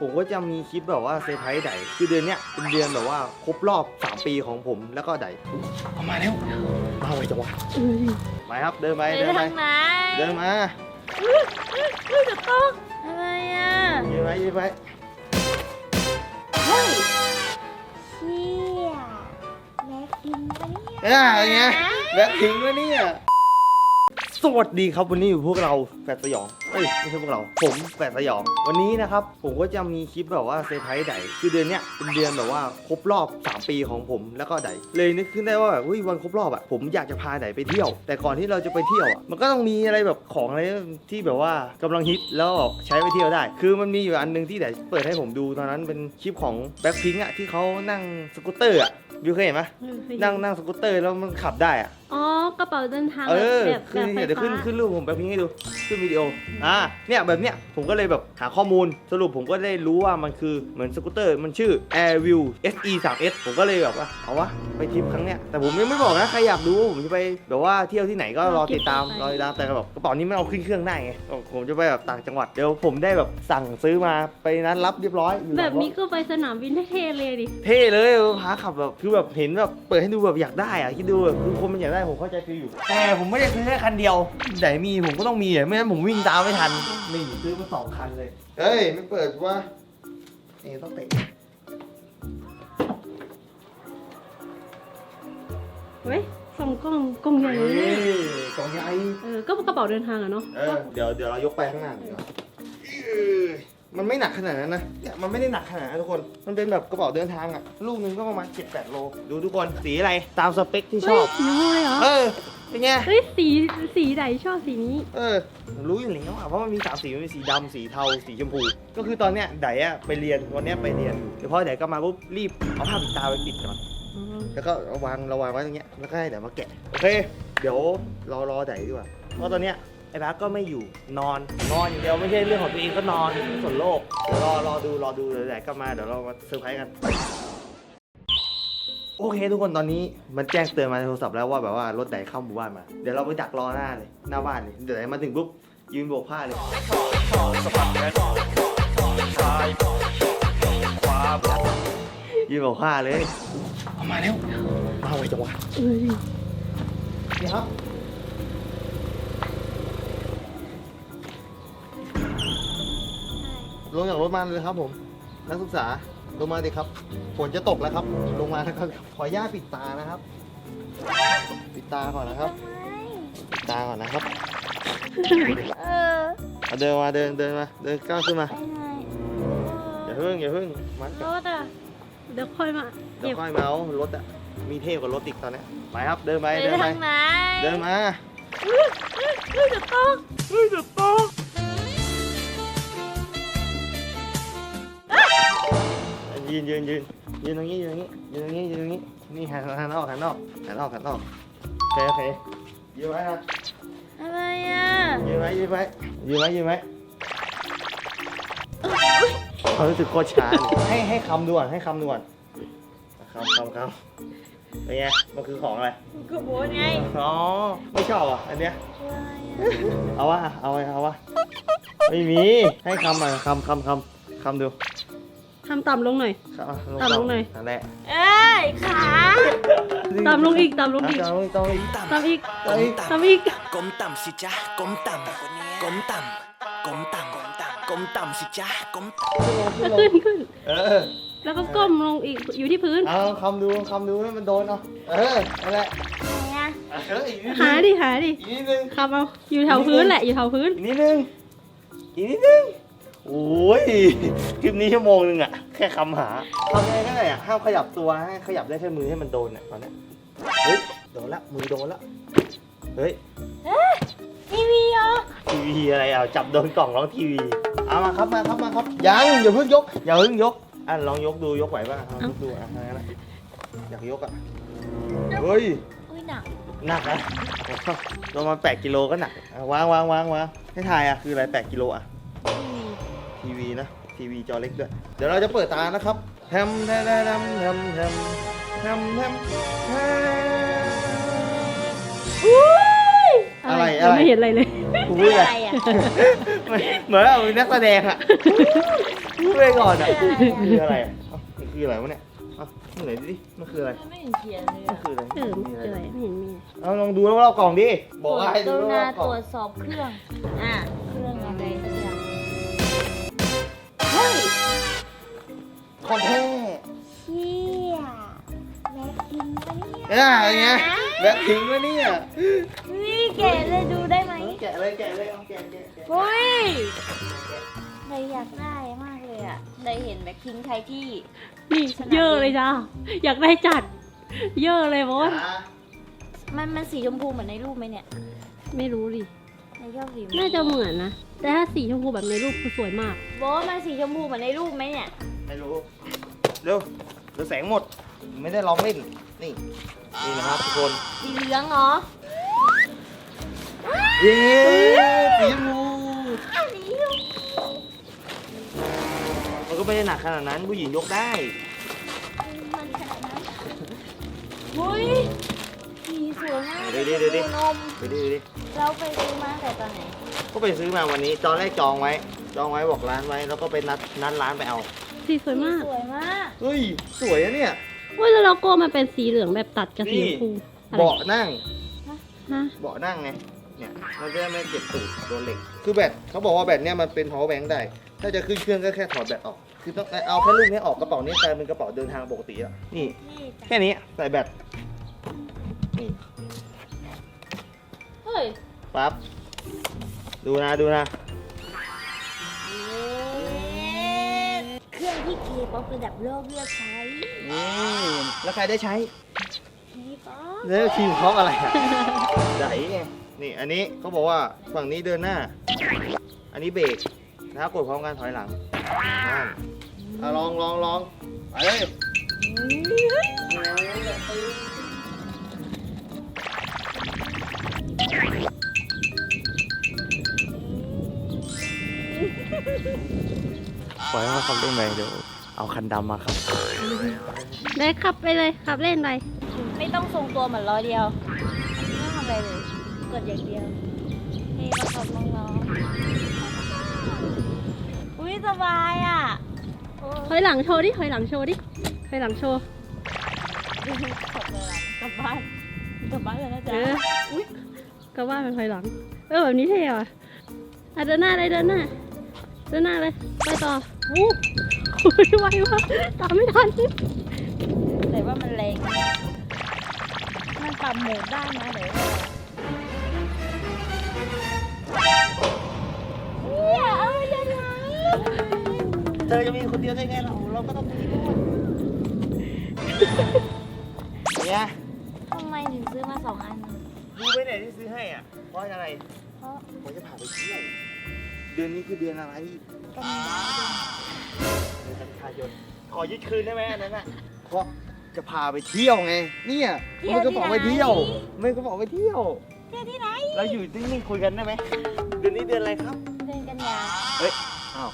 ผมก็จะมีคลิปแบบว่าเซอร์ไพรส์ไดคือเดือนเนี้ยเป็นเดือนแบบว่าครบรอบ 3 ปีของผมแล้วก็ไดเอามาแล้วมาไวจังวะเอ้ยไปครับเดินไปไปเดินไปทางไหนเดินมาเฮ้ยจะตกอะไรอะยืนไปยืนไปเฮ้ยเชี่ยแม็กกินปะเนี่ยเอ้ยอย่างเงี้ยแบบทิ้งไว้เนี่ย สวัสดีครับวันนี้อยู่พวกเราแฝดสยองเอ้ยไม่ใช่พวกเรา ผมแฝดสยอง วันนี้นะครับ ผมก็จะมีคลิปแบบว่าเซอร์ไพรส์ไดคือเดือนเนี้ยเป็นเดือนแบบว่าครบรอบ 3 ปีของผมแล้วก็ไดเลยนึกขึ้นได้ว่าแบบเฮ้ยวันครบรอบอะผมอยากจะพาไดไปเที่ยว แต่ก่อนที่เราจะไปเที่ยวอะมันก็ต้องมีอะไรแบบของอะไรที่แบบว่ากำลังฮิตแล้วแบบใช้ไปเที่ยวได้ คือมันมีอยู่อันหนึงที่ไดเปิดให้ผมดูตอนนั้นเป็นคลิปของแบ็คพิงอะที่เขานั่งสกูตเตอร์อะวิวเคยเห็นไหมนั่งนั่งสกูตเตอร์แล้วมันขับได้อะอ๋อ กระเป๋าเดินทางเอแบบอแบบคือแบบไฟเนี่ยเดี๋ยวขึ้นฟ้าขึ้นรูปผมแบบนี้ให้ดูขึ้นวิดีโออ่าเนี่ยแบบเนี้ยผมก็เลยแบบหาข้อมูลสรุปผมก็ได้รู้ว่ามันคือเหมือนสกูตเตอร์มันชื่อ Airview SE 3 S ผมก็เลยแบบว่าเอาวะไปทริปครั้งเนี้ยแต่ผมยังไม่บอกนะใครอยากดูผมจะไปแบบว่าเที่ยวที่ไหนก็รอติดตามรอติดตามแต่แบบกระเป๋านี้มันเอาขึ้นเครื่องได้ไงผมจะไปแบบต่างจังหวัดเดี๋ยวผมได้แบบสั่งซื้อมาไปนั้นรับเรียบร้อยอยู่หลังแบบรถ นี้ก็ไปสนามบินเท่ๆเลยดิ เท่เลยพาขับแบบคือแบบเห็นแบบเปิดให้ดูแบบอยากได้อะคิดดูแบบคือคนมันอยากได้ผมเข้าใจคืออยู่ แต่ผมไม่ได้ซื้อแค่คันเดียวไหนมีผมก็ต้องมีอะไม่งั้นผมวิ่งตามไม่ทันนี่ซื้อมาสองคันเลย เฮ้ย ไม่เปิดว่านี่ต้องเตะเว้ยส่องกล้องกล้องใหญ่เลยนี่เนี่ยกล่องใหญ่ เออก็กระเป๋าเดินทางอะเนาะเออ เดี๋ยวเดี๋ยวเรายกไปข้างหน้าดีกว่าเออ มันไม่หนักขนาดนั้นนะเนี่ยมันไม่ได้หนักขนาดนั้นทุกคน มันเป็นแบบกระเป๋าเดินทางอะลูกนึงก็ประมาณ7-8โล ดูทุกคนสีอะไรตามสเปคที่ชเฮ้ยอบสีม่วงเลยเหรอ เออ เป็นไง เฮ้ย สี สีไหนชอบสีนี้ เออผมรู้อยู่แล้วอะเพราะมันมีสามสีมันมีสีดำสีเทาสีชมพู ก็คือตอนเนี้ยไดอะไปเรียนวันเนี้ยไปเรียนเดี๋ยวพอไดก็มาปุ๊บรีบเอาผ้าปิดตาไปปิดก่อนแล้วก็เอาวางเราวางไว้ตรงเนี้ยแล้วก็ให้เดี๋ยวมาแกะโอเค เดี๋ยวรอรอไดดีกว่าเพราะตอนเนี้ย ไอ้พักก็ไม่อยู่นอนนอนอย่างเดียวไม่ใช่เรื่องของตัวเองก็นอนส่วนโลกเดี๋ยวรอรอดูรอดูเดี๋ยวไดก็มาเดี๋ยวเรามาเซอร์ไพรส์กัน โอเค ทุกคนตอนนี้มันแจ้งเตือนมาในโทรศัพท์แล้วว่าแบบว่ารถไดเข้าหมู่บ้านมา เดี๋ยวเราไปดักรอหน้าเลยหน้าบ้านเลยเดี๋ยวไดมาถึงปุ๊บยืนโบกผ้าเลยยืนโบกผ้าเลยเอามาแล้วมาไวจังวะเอ้ยนี่ครับ ลงจากรถมาเลยครับผม นักศึกษาลงมาดิครับ ฝนจะตกแล้วครับ ลงมานะครับ ขออนุญาตปิดตานะครับ ปิดตาก่อนนะครับปิดตาก่อนนะครับเออเอาเดินมาเดินเดินมา เดินก้าวขึ้นมา ไปไหนอย่าเพิ่งอย่าเพิ่งมันรถอะเดี๋ยวค่อยมาเดี๋ยเก็วบค่อยมาเอารถอะมีเท่กว่ารถอีกตอนเนี้ยไปครับเดินไปไปเดินไป ทางไหนเดินมา เฮ้ยจะตกเฮ้ยจะตก ยืนยืนยืนยืนตรงนี้ยืนตรงนี้ยืนตรงนี้ยืนตรงนี้นี่หันหันออกหันออกหันออกหันออกโอเคโอเคยืนไว้นะอะไรอะยืนไว้ยืนไว้ยืนไว้ยืนไว้ความรู้สึกโคตรช้าเลยให้ให้คำด่วนให้คำด่วนคำคำคำเป็นไงมันคือของอะไรกูโบนไงอ๋อไม่ชอบอะอันเนี้ยเอาวะเอาวะเอาวะไม่มีให้คำอะคำคำคำคำดู ทำต่ำลงหน่อยคำอะต่ำลงหน่อย นั่นแหละเอ้ยขาต่ำลงอีกต่ำลงอีกต่ำลงอีกต่ำลงอีกต่ำอีกต่ำอีกต่ำอีกก้มต่ำสิจ๊ะก้มต่ำก้มต่ำก้มต่ำก้มต่ำก้มต่ำสิจ๊ะก้มแล้วขึ้นขึ้นเออแล้วก็ก้มลงอีกอยู่ที่พื้น เอาคำดูคำดูให้มันโดนเอาเออนั่นแหละไหนอะเอออีกนิดนึงหาดิหาดิอีกนิดนึงคำเอาอยู่แถวพื้นแหละอยู่แถวพื้นอีกนิดนึงอีกนิดนึง โอ้ยคลิปนี้ชั่วโมงนึงอะแค่คำหาทำยังไงก็ได้อะห้ามขยับตัวให้ขยับได้แค่มือให้มันโดนอะตอนเนี้ยเฮ้ยโดนละมือโดนละเฮ้ยทีวีเหรอทีวีอะไรอะจับโดนกล่องร้องทีวีเอามาครับมาครับมาครับยังอย่าเพิ่งยกอย่าเพิ่งยกอะลองยกดูยกไหวป่ะลองยกดูอะอะไรนะอยากยกอะเฮ้ยอุ้ยหนักหนักอะประมาณ8กิโลก็หนักอะวางวางวางวางให้ทายอะคืออะไร8กิโลอะ ทีวีนะทีวีจอเล็กด้วย เดี๋ยวเราจะเปิดตานะครับแฮมแฮมแฮมแฮมแฮมแฮมแฮมแฮมอุ้ยอะไรยังอะไรไม่เห็นอะไรเลยกูพูดอะอะไรไรอะเหมือนเอาเป็นนักแสดงอะองไปก่อนอะคืออะไรอะเอ้ามันคืออะไรวะเนี่ยเอ้าไหนดิมันคืออะไรไม่เห็นเขียนเลยมันอะคืออะไรเออมันคืออะไรไม่เห็นมีเอาลองดูแล้วเรากล่องดิบอกว่าให้กดูรุแล้วณาเรากตล่องรวจสอบเครื่องอะเครื่อง ฮ้ยของแท้เชี่ยแม็กกินปะเนี่ยอ่าอย่างเงี้ยแบบทิ้งไว้เนี่ยนี่แกะเลยดูได้ไหมแกะเลยแกะเลยเอาแกะแกะแกะเฮ้ยเลยอยากได้มากเลยอะเลยเห็นแบ็คพิงค์ใครที่ นี่เยอะเลยจ้าอยากได้จัด เยอะเลยบอสอะมันมันสีชมพูเหมือนในรูปไหมเนี่ย ไม่รู้ดิ ในชอบสีน่าจะเหมือนนะ แต่ถ้าสีชมพูแบบในรูปคือสวยมาก โบทมันสีชมพูเหมือนในรูปไหมเนี่ย ไม่รู้ เร็วเดี๋ยวแสงหมด ไม่ได้ลองเล่น นี่ นี่นะครับทุกคน สีเหลืองเหรอเย้สีชมพูอันนี้มันก็ไม่ได้หนักขนาดนั้นผู้หญิงยกได้ มันขนาดนั้นเฮ้ยสีสวยมากเดี๋ยวดิเดี๋ยวดิชมพูนม ไปดิไปดิเราไปซื้อมาแต่ตอนไหน ก็ไปซื้อมาวันนี้ตอนแรกจองไว้ จองไว้บอกร้านไว้ แล้วก็ไปนัดนัดร้านไปเอา สีสวยมากสวยมากเฮ้ย สวยอะเนี่ย เว้ยแล้วโลโก้มันเป็นสีเหลืองแบบตัดกับสีชมพูอะไรเบาะนั่ง ฮะเบาะนั่งไง เนี่ย มันจะได้ไม่เจ็บตูดโดนเหล็ก คือแบตเขาบอกว่าแบตเนี่ยมันเป็น power bank ได้ ถ้าจะขึ้นเครื่องก็แค่ถอดแบตออก คือต้องเอาแค่ลูกนี้ออกกระเป๋านี้กลายเป็นกระเป๋าเดินทางปกติแล้วนี่ นี่จ้ะแค่นี้ใส่แบต นี่เฮ้ย ปั๊บ ดูนะดูนะ เครื่องที่เคป๊อประดับโลกเลือกใช้นี่ แล้วใครได้ใช้เคป๊อปแล้วทีมเขาอะไรอะ ไหนไงนี่อันนี้เขาบอกว่าฝั่งนี้เดินหน้า อันนี้เบรกนะกดพร้อมกันถอยหลังนั่นอะลองลองลองไปเลย ปล่อยให้เขาขับเล่นไปเดี๋ยวเอาคันดำมาครับได้ขับไปเลยขับเล่นไปไม่ต้องทรงตัวเหมือนร้อยเดียวไม่ต้องทำอะไรเลย กดอย่างเดียวนี่ประกอบน้องๆอุ้ยสบายอะโอ้ถอยหลังโชว์ดิถอยหลังโชว์ดิถอยหลังโชว์ยขอบเลยกลับบ้านกลับบ้านเลยนะเอจ๊ะอก็ว่าเป็นถอยหลัง เออแบบนี้เท่อะอะเดินหน้าเลยเดินหน้า เดินหน้าเลยไปต่อวู้โอ้ยไวมากตามไม่ทันแต่ว่ามันแรง มันปรับโหมดได้นะเดี๋ยวเนี่ยเอายังไงเธอจะมีคนเดียวได้ไงเราเราก็ต้องมีด้วยเนี่ยทำไมถึงซื้อมาสองอันรู้ไหมเนี่ยที่ซื้อให้อะเพราะอะไร เพราะผมจะพาไปเที่ยว เดือนนี้คือเดือนอะไรกันยาเดือนกันยายนขอยึดคืนได้ไหมอันนั้นอะเพราะจะพาไปเที่ยวไง เนี่ยมันก็บอกไปเที่ยวไม่ก็บอกไปเที่ยวเที่ยวที่ไหนเราอยู่นิ่งๆคุยกันได้ไหมเดือนนี้เดือนอะไรครับเดือนกันยาเฮ้ยอ้าว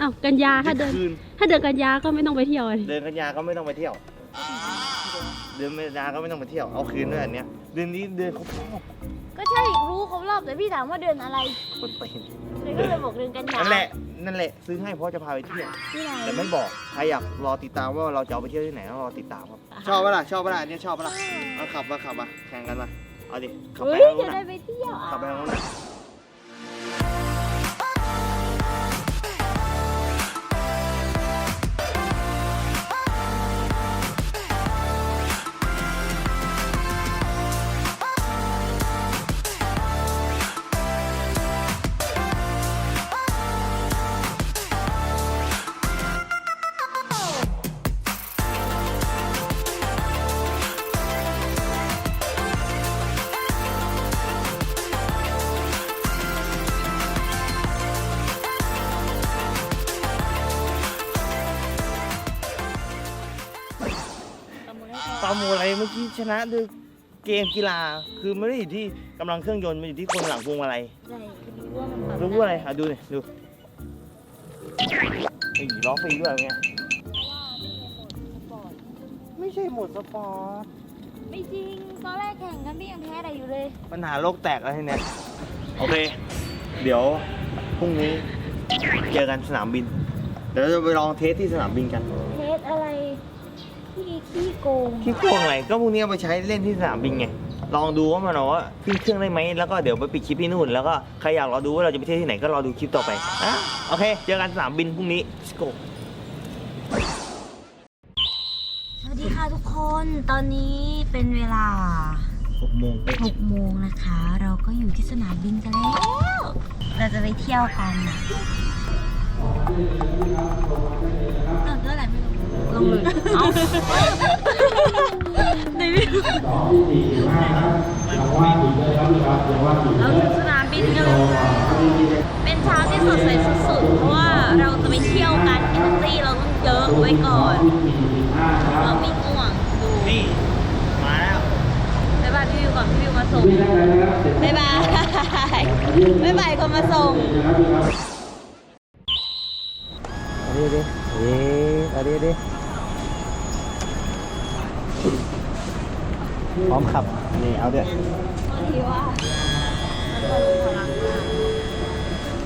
อ้าวกันยาถ้าเดินคืน ถ้าเดินกันยาก็ไม่ต้องไปเที่ยวเลยเดือนกันยาก็ไม่ต้องไปเที่ยว เดือนกันยาก็ไม่ต้องไปเที่ยว เอาคืนด้วยอันเนี้ย เดือนนี้เดือนครบรอบ ก็ใช่รู้ครบรอบแต่พี่ถามว่าเดือนอะไรคนไปเลยก็เลยบอกเดือนกันยานั่นแหละนั่นแหละ ซื้อให้เพราะจะพาไปเที่ยวที่ไหนแต่ไม่บอกใครอยากรอติดตามว่าเราจะเอาไปเที่ยวที่ไหนต้องรอติดตามครับชอบปะล่ะชอบปะล่ะอันนี้ชอบปะล่ะเอาขับมาขับมาแข่งกันมาเอาดิขับเฮ้ไปยทางนู้จะนได้น่ะไปเที่ยวอะขับไปทางนู้นน่ะ ปาโมอะไรเมื่อกี้ชนะด้วยเกมกีฬา คือไม่ได้อยู่ที่กำลังเครื่องยนต์ มันอยู่ที่คนหลังพวงมาลัยได้รู้ว่ามันปรับรู้อะไรอะดูดิดูไอ้ล้อฟรีด้วยไงไม่ใช่โหมดสปอร์ต ไม่จริง ตอนแรกแข่งกันพี่ยังแพ้ได้อยู่เลย ปัญหาโลกแตกแล้วทีเนี้ยโอเค เดี๋ยวพรุ่งนี้เจอกันสนามบิน เดี๋ยวจะไปลองเทสที่สนามบินกันเทสอะไรที่ ขี้โกงที่พวงอะไรก็พวกนี้เอาไปใช้เล่นที่สนามบินไง ลองดูว่ามันเอาว่าขึ้นเครื่องได้ไหมแล้วก็เดี๋ยวไปปิดคลิปที่นู่น แล้วก็ใครอยากรอดูว่าเราจะไปเที่ยวที่ไหนก็รอดูคลิปต่อไปอะโอเค เจอกันสนามบินพรุ่งนี้ Let's go สวัสดีค่ะทุกคน ตอนนี้เป็นเวลา6โมงเป๊ะ6โมงนะคะ เราก็อยู่ที่สนามบินกันแล้ว เราจะไปเที่ยวกันนะเออเพื่ออะไรไม่รู้ ลงเลย เอ้าไหนไม่รู้เราถึงสนามบินกันแล้วค่ะเป็นเช้าที่สดใสสุดๆ เพราะว่าเราจะไปเที่ยวกันเอเนจีเราต้องเยอะไว้ก่อน เรามีง่วงดูนี่ มาแล้วบ๊ายบายพี่วิวก่อนพี่วิวมาส่งบ๊ายบายบ๊ายบายคนมาส่งเอาดิเอาดิเอาดิเอาดิ พร้อมขับ นี่เอาเดี๋ย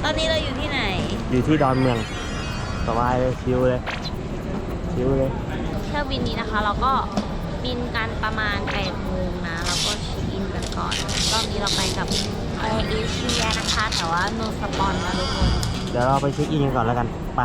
ตอนนี้เราอยู่ที่ไหน อยู่ที่ดอนเมือง สบายเลยชิวเลย ชิวเลยเที่ยวบินนี้นะคะ เราก็บินกันประมาณ8โมงนะ แล้วก็เช็คอินกันก่อนรอบนี้เราไปกับแอร์เอเชียนะคะ แต่ว่าโนสปอนนะทุกคน เดี๋ยวเราไปเช็คอินกันก่อนแล้วกัน ไป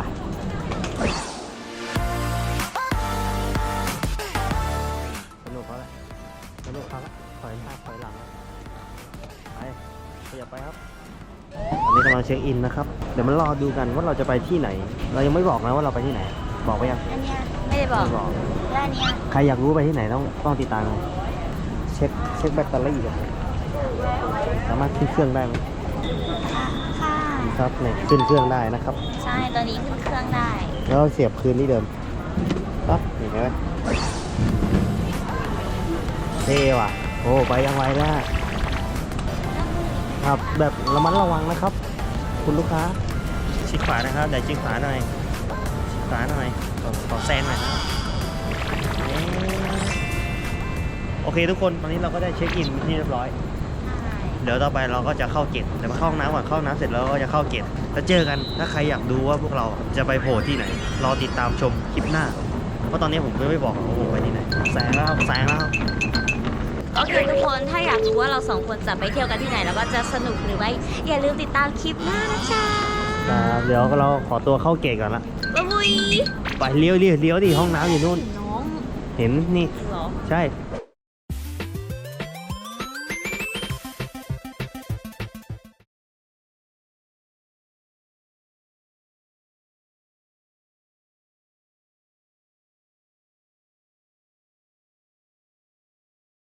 เช็คอินนะครับ เดี๋ยวมันรอดูกันว่าเราจะไปที่ไหน เรายังไม่บอกนะว่าเราไปที่ไหน บอกไปยังอันเนี้ยไม่ได้บอกไม่บอก แล้วอันเนี้ยใครอยากรู้ไปที่ไหนต้องต้องติดตามเลยเช็คเช็คแบตเตอรี่ก่อนสามารถขึ้นเครื่องได้ไหมค่ะ ครับเนี่ยขึ้นเครื่องได้นะครับ ใช่ตอนนี้ขึ้นเครื่องได้ แล้วเสียบคืนที่เดิมปั๊บเห็นไหมเท่ว่ะ โอ้ ไปยังไวแล้วครับแบบระมัดระวังนะครับ คุณลูกค้าชิดขวานะครับเดี๋ยวชิดขวาหน่อยชิดขวาหน่อยขอขอแซงหน่อยนะครับเอ๊ะโอเคทุกคนตอนนี้เราก็ได้เช็คอินเป็นที่เรียบร้อย เดี๋ยวต่อไปเราก็จะเข้าเกตเดี๋ยวมาเข้าห้องน้ำก่อนเข้าห้องน้ำเสร็จแล้วก็จะเข้าเกตแล้วเจอกันถ้าใครอยากดูว่าพวกเราจะไปโผล่ที่ไหนรอติดตามชมคลิปหน้าเพราะตอนนี้ผมก็ไม่บอกหรอกว่าผมไปที่ไหนแสงแล้วครับแสงแล้วครับ โอเคทุกคนถ้าอยากรู้ว่าเราสองคนจะไปเที่ยวกันที่ไหน แล้วก็จะสนุกหรือไม่อย่าลืมติดตามคลิปหน้านะจ๊ะครับเดี๋ยวเราขอตัวเข้าเกตก่อนละบ๊ายบายไปเลี้ยวดิเลี้ยวดิห้องน้ำอยู่นู่นน้องเห็นนี่เหรอ ใช่